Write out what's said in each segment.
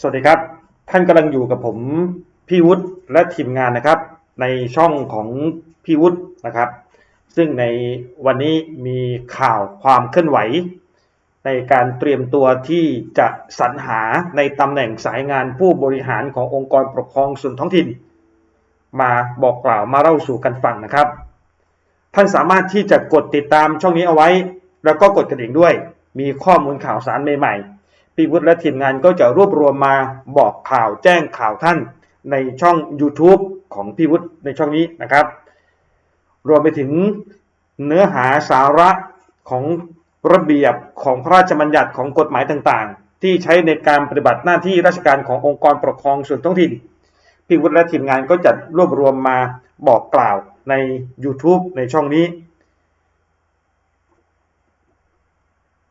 สวัสดีครับ ท่านกำลังอยู่กับผมพี่วุฒิและทีมงานนะครับ ในช่องของพี่วุฒินะครับ ซึ่งในวันนี้มีข่าวความเคลื่อนไหว ในการเตรียมตัวที่จะสรรหาในตำแหน่งสายงานผู้บริหารขององค์กรปกครองส่วนท้องถิ่น มาบอกกล่าวมาเล่าสู่กันฟังนะครับ ท่านสามารถที่จะกดติดตามช่องนี้เอาไว้ แล้วก็กดกระดิ่งด้วย มีข้อมูลข่าวสารใหม่ๆ พี่วุฒิและทีมงานก็จะรวบรวมมาบอกข่าวแจ้งข่าวท่านในช่อง YouTube ของพี่วุฒิในช่องนี้นะครับ รวมไปถึงเนื้อหาสาระของระเบียบของพระราชบัญญัติของกฎหมายต่างๆ ที่ใช้ในการปฏิบัติหน้าที่ราชการขององค์กรปกครองส่วนท้องถิ่นพี่วุฒิและทีมงานก็จะรวบรวมมาบอกกล่าวใน YouTube ในช่องนี้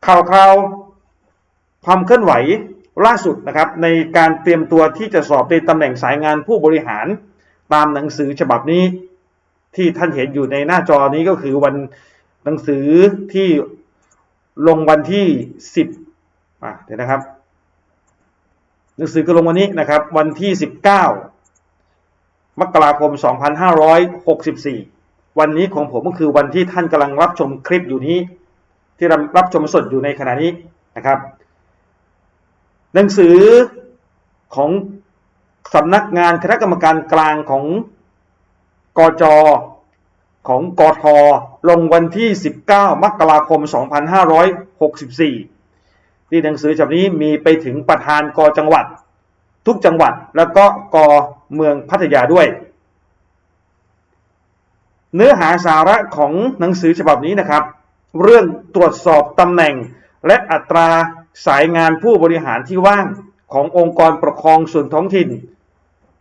ข่าวคราว ความเคลื่อนไหวล่าสุดนะครับในการเตรียมตัวที่จะสอบในตำแหน่งสายงานผู้บริหารตามหนังสือฉบับนี้ ที่ท่านเห็นอยู่ในหน้าจอนี้ก็คือวันหนังสือที่ลงวันที่ 10อะเดี๋ยวนะครับ หนังสือก็ลงวันนี้นะครับ วันที่ 19 มกราคม 2564 วันนี้ของผมก็คือวันที่ท่านกำลังรับชมคลิปอยู่นี้ ที่รับชมสดอยู่ในขณะนี้นะครับ หนังสือของสำนักงานคณะกรรมการกลางของกจของกทลงวันที่ 19 มกราคม 2564 ที่หนังสือฉบับนี้มีไปถึงประธานกจังหวัด ทุกจังหวัดแล้วก็กเมืองพัทยาด้วย เนื้อหาสาระของหนังสือฉบับนี้นะครับ เรื่องตรวจสอบตำแหน่งและอัตรา สายงานผู้บริหารที่ว่างขององค์กรปกครองส่วนท้องถิ่น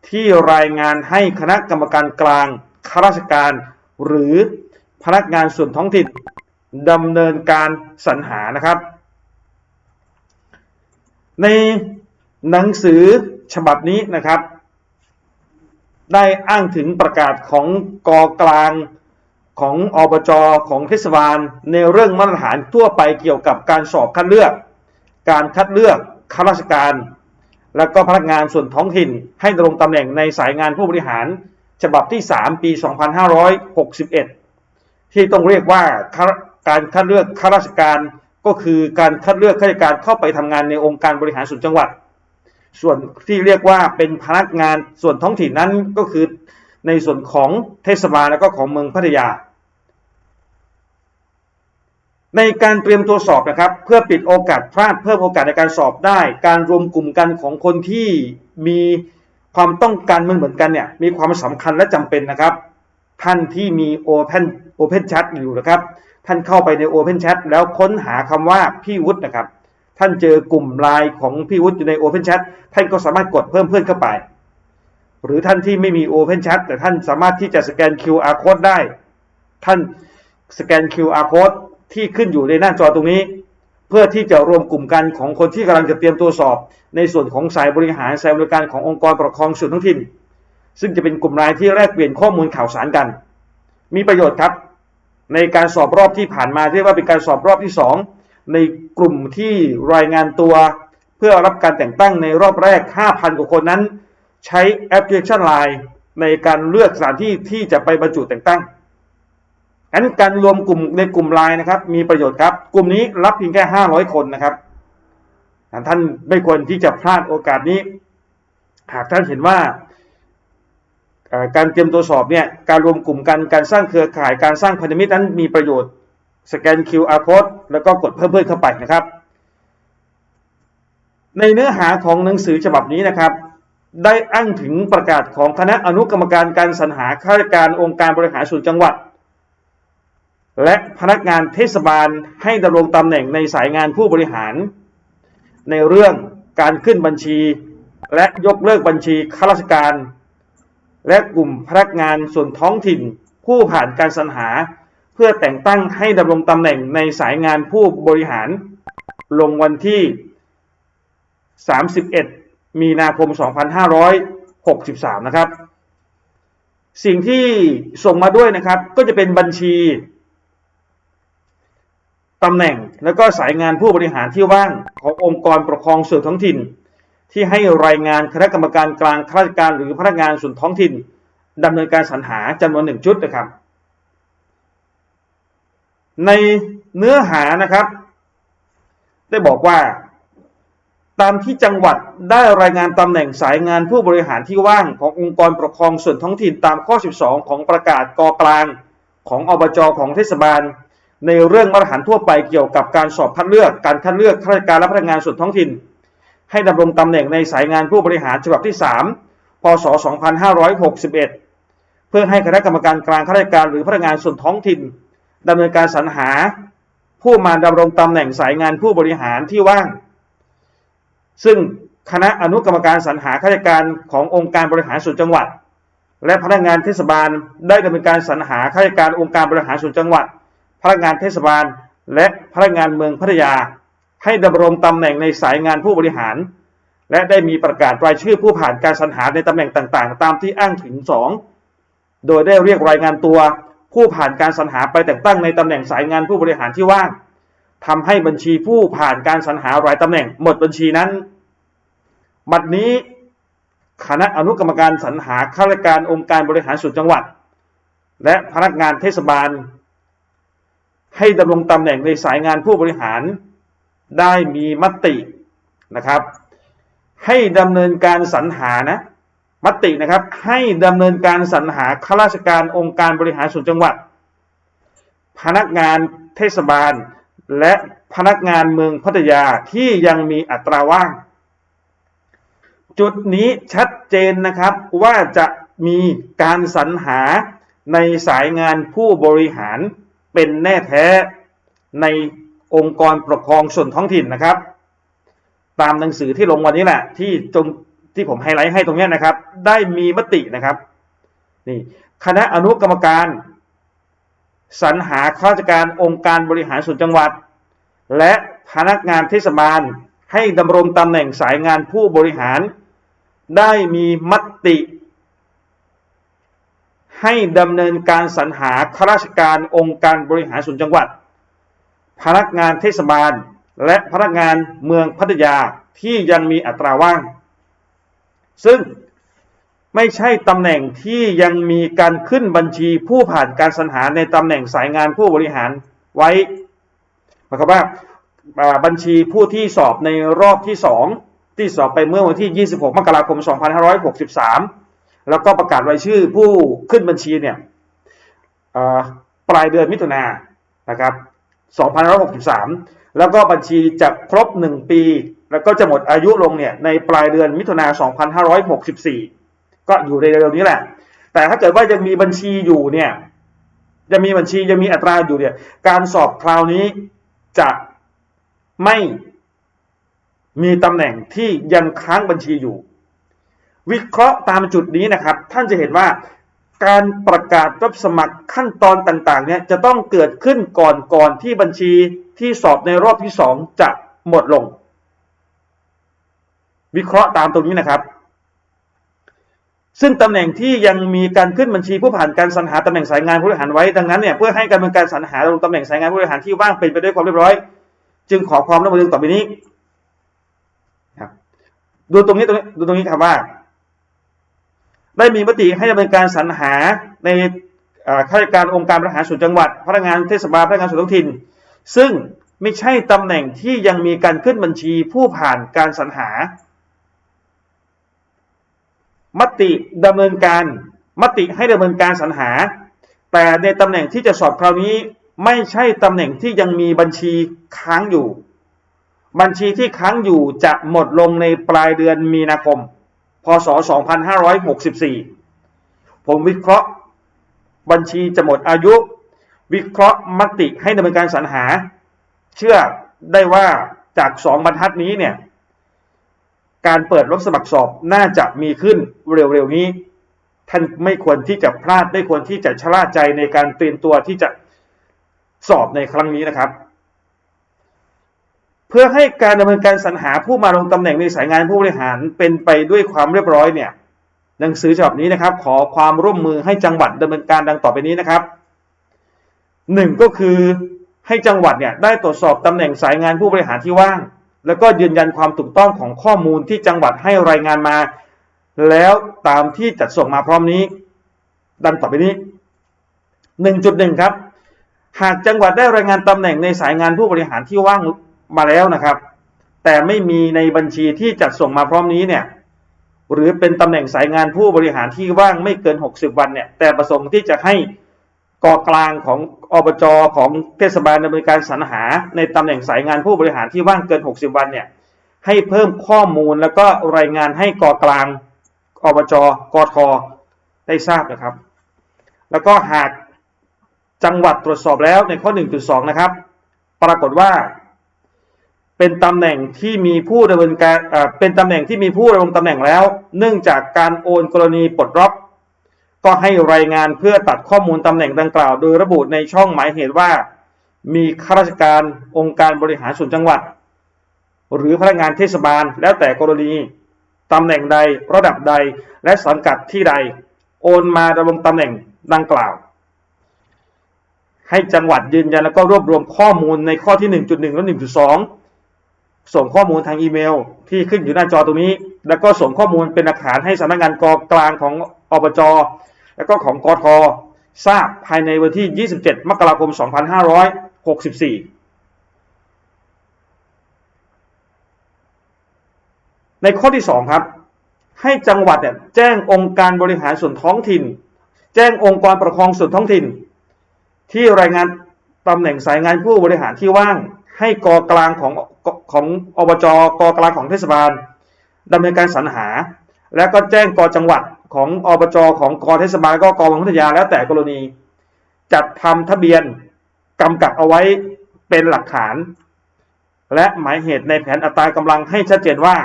ที่รายงานให้คณะกรรมการกลางข้าราชการ หรือพนักงานส่วนท้องถิ่นดำเนินการสรรหานะครับ ในหนังสือฉบับนี้นะครับ ได้อ้างถึงประกาศของกอกลางของอบจของเทศบาล ในเรื่องมาตรฐานทั่วไปเกี่ยวกับการสอบคัดเลือก การคัดเลือกข้าราชการ และก็พนักงานส่วนท้องถิ่น ให้ดำรงตำแหน่งในสายงานผู้บริหาร ฉบับที่ 3 ปี 2561 ที่ต้องเรียกว่าการคัดเลือกข้าราชการก็คือการคัดเลือกข้าราชการเข้าไปทำงานในองค์การบริหารส่วนจังหวัด ส่วนที่เรียกว่าเป็นพนักงานส่วนท้องถิ่นนั้นก็คือในส่วนของเทศบาลและก็ของเมืองพัทยา ในการเตรียมตัวสอบนะครับ เพื่อปิดโอกาสพลาดเพิ่มโอกาสในการสอบได้ การรวมกลุ่มกันของคนที่มีความต้องการเหมือนกันเนี่ยมีความสำคัญและจำเป็นนะครับ ท่านที่มี Open Open Chat อยู่นะครับ ท่านเข้าไปใน Open Chat แล้วค้นหาคำว่าพี่วุฒินะครับ ท่านเจอกลุ่มไลน์ของพี่วุฒิอยู่ใน Open Chat ท่านก็สามารถกดเพิ่มเพื่อนเข้าไป หรือท่านที่ไม่มี Open Chat แต่ท่านสามารถที่จะสแกน QR Code ได้ ท่านสแกน QR Code ที่ขึ้นอยู่ในหน้าจอตรงนี้ เพื่อที่จะรวมกลุ่มกันของคนที่กำลังจะเตรียมตัวสอบ ในส่วนของสายบริหารสายบริการขององค์กรปกครองส่วนท้องถิ่น ซึ่งจะเป็นกลุ่มรายที่แลกเปลี่ยนข้อมูลข่าวสารกัน มีประโยชน์ครับ ในการสอบรอบที่ผ่านมาเรียกว่าเป็นการสอบรอบที่ 2 ในกลุ่มที่รายงานตัว เพื่อรับการแต่งตั้งในรอบแรก 5,000 กว่าคนนั้น ใช้แอปพลิเคชันไลน์ในการเลือกสถานที่ที่จะไปบรรจุแต่งตั้ง อันการรวมกลุ่มในกลุ่มไลน์นะครับ มีประโยชน์ครับ กลุ่มนี้รับเพียงแค่ 500 คนนะครับ ท่านไม่ควรที่จะพลาดโอกาสนี้ หากท่านเห็นว่าการเตรียมตัวสอบเนี่ย การรวมกลุ่มกัน การสร้างเครือข่าย การสร้างพันธมิตรนั้นมีประโยชน์ สแกน QR code แล้วก็กดเพิ่มเพิ่มเข้าไปนะครับ ในเนื้อหาของหนังสือฉบับนี้นะครับ ได้อ้างถึงประกาศของคณะอนุกรรมการการสรรหาข้าราชการองค์การบริหารส่วนจังหวัด และพนักงานเทศบาลให้ดำรงตำแหน่งในสายงานผู้บริหาร ในเรื่องการขึ้นบัญชี และยกเลิกบัญชีข้าราชการ และกลุ่มพนักงานส่วนท้องถิ่นผู้ผ่านการสรรหา เพื่อแต่งตั้งให้ดำรงตำแหน่งในสายงานผู้บริหาร ลงวันที่ 31 มีนาคม 2563 นะครับ สิ่งที่ส่งมาด้วยนะครับก็จะเป็นบัญชี ตำแหน่งแล้วก็สายงานผู้บริหารที่ว่างขององค์กรปกครองส่วนท้องถิ่น ที่ให้รายงานคณะกรรมการกลางข้าราชการหรือพนักงานส่วนท้องถิ่นดำเนินการสรรหาจำนวนหนึ่งชุดนะครับ ในเนื้อหานะครับ ได้บอกว่า ตามที่จังหวัดได้รายงานตำแหน่งสายงานผู้บริหารที่ว่างขององค์กรปกครองส่วนท้องถิ่นตามข้อ 12 ของประกาศกกลางของอบจของเทศบาล ในเรื่องมาตรฐานทั่วไปเกี่ยวกับการสอบคัดเลือกการคัดเลือกข้าราชการและพนักงานส่วนท้องถิ่น ให้ดำรงตำแหน่งในสายงานผู้บริหารฉบับที่ 3 พศ 2561 เพื่อให้คณะกรรมการกลางข้าราชการหรือพนักงานส่วนท้องถิ่นดำเนินการสรรหา ผู้มาดำรงตำแหน่งสายงานผู้บริหารที่ว่าง ซึ่งคณะอนุกรรมการสรรหาข้าราชการขององค์การบริหารส่วนจังหวัด และพนักงานเทศบาลได้ดำเนินการสรรหาข้าราชการองค์การบริหารส่วนจังหวัด นักงานเทศบาล และพนักงานเมืองพัทยา ให้ดำรงตำแหน่งในสายงานผู้บริหาร และได้มีประกาศรายชื่อผู้ผ่านการสรรหาในตำแหน่งต่างๆ ตามที่อ้างถึง 2 โดยได้เรียกรายงานตัวผู้ผ่านการสรรหาไปแต่งตั้งในตำแหน่งสายงานผู้บริหารที่ว่างทำให้บัญชีผู้ผ่านการสรรหารายตำแหน่งหมดบัญชีนั้น บัดนี้คณะอนุกรรมการสรรหาข้าราชการองค์การบริหารส่วนจังหวัด และพนักงานเทศบาล ให้ดำรงตำแหน่งในสายงานผู้บริหารได้มีมตินะครับ ให้ดำเนินการสรรหานะมตินะครับ ให้ดำเนินการสรรหาข้าราชการองค์การบริหารส่วนจังหวัด พนักงานเทศบาล และพนักงานเมืองพัทยาที่ยังมีอัตราว่าง จุดนี้ชัดเจนนะครับว่าจะมีการสรรหาในสายงานผู้บริหาร เป็นแน่แท้ในองค์กรปกครองส่วนท้องถิ่นนะครับ ตามหนังสือที่ลงวันนี้แหละ ที่จงที่ผมไฮไลท์ให้ตรงนี้นะครับ ได้มีมตินะครับนี่คณะอนุกรรมการสรรหาข้าราชการองค์การบริหารส่วนจังหวัด และพนักงานเทศบาลให้ดำรงตำแหน่งสายงานผู้บริหาร ได้มีมติ ให้ดำเนินการสรรหาข้าราชการองค์การบริหารส่วนจังหวัด พนักงานเทศบาล และพนักงานเมืองพัทยาที่ยังมีอัตราว่าง ซึ่งไม่ใช่ตำแหน่งที่ยังมีการขึ้นบัญชีผู้ผ่านการสรรหาในตำแหน่งสายงานผู้บริหารไว้หมายความว่าบัญชีผู้ที่สอบในรอบที่ 2 ที่สอบไปเมื่อวันที่ 26 มกราคม 2563 แล้วก็ประกาศรายชื่อผู้ขึ้นบัญชีเนี่ยปลายเดือนมิถุนายนนะครับ2563 แล้วก็บัญชีจะครบ 1 ปี แล้วก็จะหมดอายุลงเนี่ยในปลายเดือนมิถุนายน2564 ก็อยู่ในเร็วนี้แหละ แต่ถ้าเกิดว่ายังมีบัญชีอยู่เนี่ยจะมีบัญชียังมีอัตราอยู่เนี่ยการสอบคราวนี้จะไม่มีตำแหน่งที่ยังค้างบัญชีอยู่ วิเคราะห์ตามจุดนี้นะครับ ท่านจะเห็นว่าการประกาศรับสมัครขั้นตอนต่างๆเนี่ยจะต้องเกิดขึ้นก่อนก่อนที่บัญชีที่สอบในรอบที่สองจะหมดลง วิเคราะห์ตามตรงนี้นะครับ ซึ่งตำแหน่งที่ยังมีการขึ้นบัญชีผู้ผ่านการสรรหาตำแหน่งสายงานผู้บริหารไว้ดังนั้นเนี่ยเพื่อให้การดำเนินการสรรหาลงตำแหน่งสายงานผู้บริหารที่ว่างเป็นไปด้วยความเรียบร้อย จึงขอความร่วมมือต่อไปนี้ครับดูตรงนี้ตรงนี้ดูตรงนี้ครับว่า ได้มีมติให้ดำเนินการสรรหาในข้าราชการองค์การบริหารส่วนจังหวัด พนักงานเทศบาลพนักงานส่วนท้องถิ่น ซึ่งไม่ใช่ตำแหน่งที่ยังมีการขึ้นบัญชีผู้ผ่านการสรรหา มติดำเนินการมติให้ดำเนินการสรรหา แต่ในตำแหน่งที่จะสอบคราวนี้ไม่ใช่ตำแหน่งที่ยังมีบัญชีค้างอยู่ บัญชีที่ค้างอยู่จะหมดลงในปลายเดือนมีนาคม ศ 2564 ผมวิเคราะห์บัญชีจะหมดอายุ วิเคราะห์มติให้ดำเนินการสรรหา เชื่อได้ว่าจากสองบรรทัดนี้เนี่ย การเปิดรับสมัครสอบน่าจะมีขึ้นเร็วๆนี้ ท่านไม่ควรที่จะพลาดไม่ควรที่จะชะล่าใจในการเตรียมตัวที่จะสอบในครั้งนี้นะครับ เพื่อให้การดำเนินการสรรหาผู้มาลงตำแหน่งในสายงานผู้บริหารเป็นไปด้วยความเรียบร้อยเนี่ยหนังสือฉบับนี้นะครับ ขอความร่วมมือให้จังหวัดดำเนินการดังต่อไปนี้นะครับหนึ่งก็คือให้จังหวัดเนี่ยได้ตรวจสอบตำแหน่งสายงานผู้บริหารที่ว่าง แล้วก็ยืนยันความถูกต้องของข้อมูลที่จังหวัดให้รายงานมา แล้วตามที่จัดส่งมาพร้อมนี้ ดังต่อไปนี้ 1.1 ครับ หากจังหวัดได้รายงานตำแหน่งในสายงานผู้บริหารที่ว่าง มาแล้วนะครับ แต่ไม่มีในบัญชีที่จัดส่งมาพร้อมนี้เนี่ยหรือเป็นตำแหน่งสายงานผู้บริหารที่ว่างไม่เกิน 60 วันเนี่ยแต่ประสงค์ที่จะให้กอกลางของอบจของเทศบาลดำเนินการสรรหา ในตำแหน่งสายงานผู้บริหารที่ว่างเกิน 60 วันเนี่ยให้เพิ่มข้อมูลแล้วก็รายงานให้กอกลางอบจกทได้ทราบนะครับ แล้วก็หากจังหวัดตรวจสอบแล้วในข้อ 1.2 นะครับ ปรากฏว่า เป็นตำแหน่งที่มีผู้ดำเนินการเป็นตำแหน่งที่มีผู้ดำรงตำแหน่งแล้ว เนื่องจากการโอนกรณีปลดล็อก ก็ให้รายงานเพื่อตัดข้อมูลตำแหน่งดังกล่าว โดยระบุในช่องหมายเหตุว่า มีข้าราชการองค์การบริหารส่วนจังหวัด หรือพนักงานเทศบาล แล้วแต่กรณีตำแหน่งใดระดับใดและสังกัดที่ใด โอนมาดำรงตำแหน่งดังกล่าว ให้จังหวัดยืนยันแล้วก็รวบรวมข้อมูลในข้อที่ 1.1 และ 1.2 ส่งข้อมูลทางอีเมล ที่ขึ้นอยู่หน้าจอตรงนี้ แล้วก็ส่งข้อมูลเป็นหลักฐานให้สำนักงานกกลางของอบจแล้วก็ของกททราบภายในวันที่ 27 มกราคม 2564 ในข้อที่ 2 ครับ ให้จังหวัดเนี่ยแจ้งองค์การบริหารส่วนท้องถิ่น แจ้งองค์กรปกครองส่วนท้องถิ่น ที่รายงานตำแหน่งสายงานผู้บริหารที่ว่าง ให้กอกลางของ ของอบจกกลางของเทศบาลดำเนินการสรรหา แล้วก็แจ้งกจังหวัดของอบจของกเทศบาลก็กองพัทยาแล้วแต่กรณี จัดทำทะเบียนกำกับเอาไว้เป็นหลักฐาน และหมายเหตุในแผนอัตรากำลังให้ชัดเจนว่า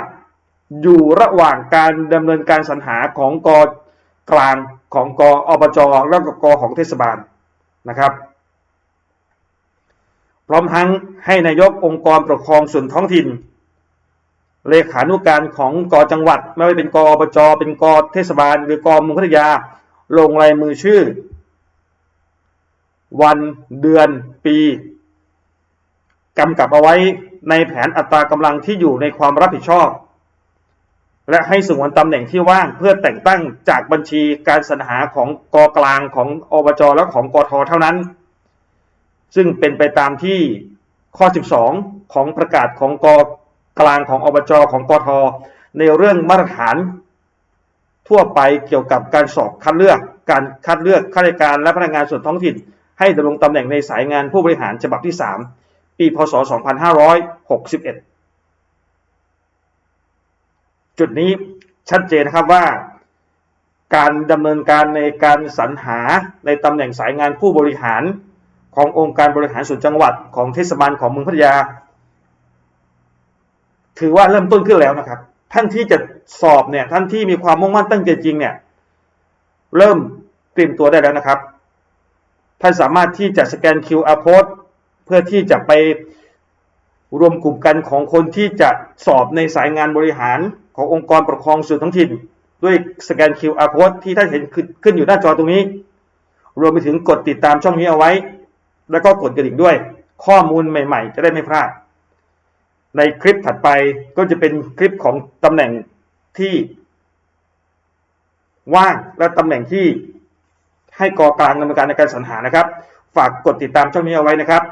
อยู่ระหว่างการดำเนินการสรรหาของกกลางของกอบจแล้วก็กของเทศบาลนะครับ พร้อมทั้งให้นายกองค์กรปกครองส่วนท้องถิ่น เลขานุการของกจังหวัด ไม่ว่าเป็นกอบจเป็นกเทศบาล หรือกเมืองพัทยา ลงลายมือชื่อ วันเดือนปีกำกับเอาไว้ในแผนอัตรากำลังที่อยู่ในความรับผิดชอบ และให้สงวนตำแหน่งที่ว่างเพื่อแต่งตั้งจากบัญชีการสรรหาของกกลางของอบจและของกทเท่านั้น ซึ่งเป็นไปตามที่ข้อ 12 ของประกาศของกกลางของอบจของกทในเรื่องมาตรฐาน ทั่วไปเกี่ยวกับการสอบคัดเลือก การคัดเลือกข้าราชการและพนักงานส่วนท้องถิ่น ให้ดำรงตำแหน่งในสายงานผู้บริหารฉบับที่ 3 ปีพศ 2561 จุดนี้ชัดเจนนะครับว่าการดำเนินการในการสรรหาในตำแหน่งสายงานผู้บริหาร ขององค์การบริหารส่วนจังหวัดของเทศบาลของเมืองพัทยา ถือว่าเริ่มต้นขึ้นแล้วนะครับ ท่านที่จะสอบเนี่ยท่านที่มีความมุ่งมั่นตั้งใจจริงเนี่ยเริ่มเตรียมตัวได้แล้วนะครับ ท่านสามารถที่จะสแกน QR code เพื่อที่จะไปรวมกลุ่มกันของคนที่จะสอบในสายงานบริหารขององค์กรปกครองส่วนท้องถิ่น ด้วยสแกน QR code ที่ท่านเห็นขึ้นอยู่หน้าจอตรงนี้ รวมไปถึงกดติดตามช่องนี้เอาไว้ แล้วก็กดกระดิ่งด้วย ข้อมูลใหม่ ๆ จะได้ไม่พลาด ในคลิปถัดไปก็จะเป็นคลิปของตำแหน่งที่ว่างและตำแหน่งที่ให้กอกลางดำเนินการในการสรรหานะครับ ฝากกดติดตามช่องนี้เอาไว้นะครับ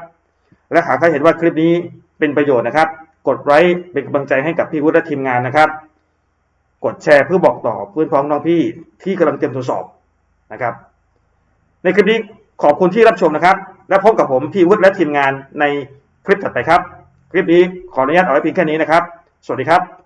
และหากใครเห็นว่าคลิปนี้เป็นประโยชน์นะครับ กดไลค์เป็นกำลังใจให้กับพี่วุฒิและทีมงานนะครับ กดแชร์เพื่อบอกต่อเพื่อนพ้องน้องพี่ที่กำลังเตรียมทดสอบนะครับ ในคลิปนี้ขอบคุณที่รับชมนะครับ และพบกับผมพี่วุฒิและทีมงานในคลิปถัดไปครับ คลิปนี้ขออนุญาตเอาไว้เพียงแค่นี้นะครับ สวัสดีครับ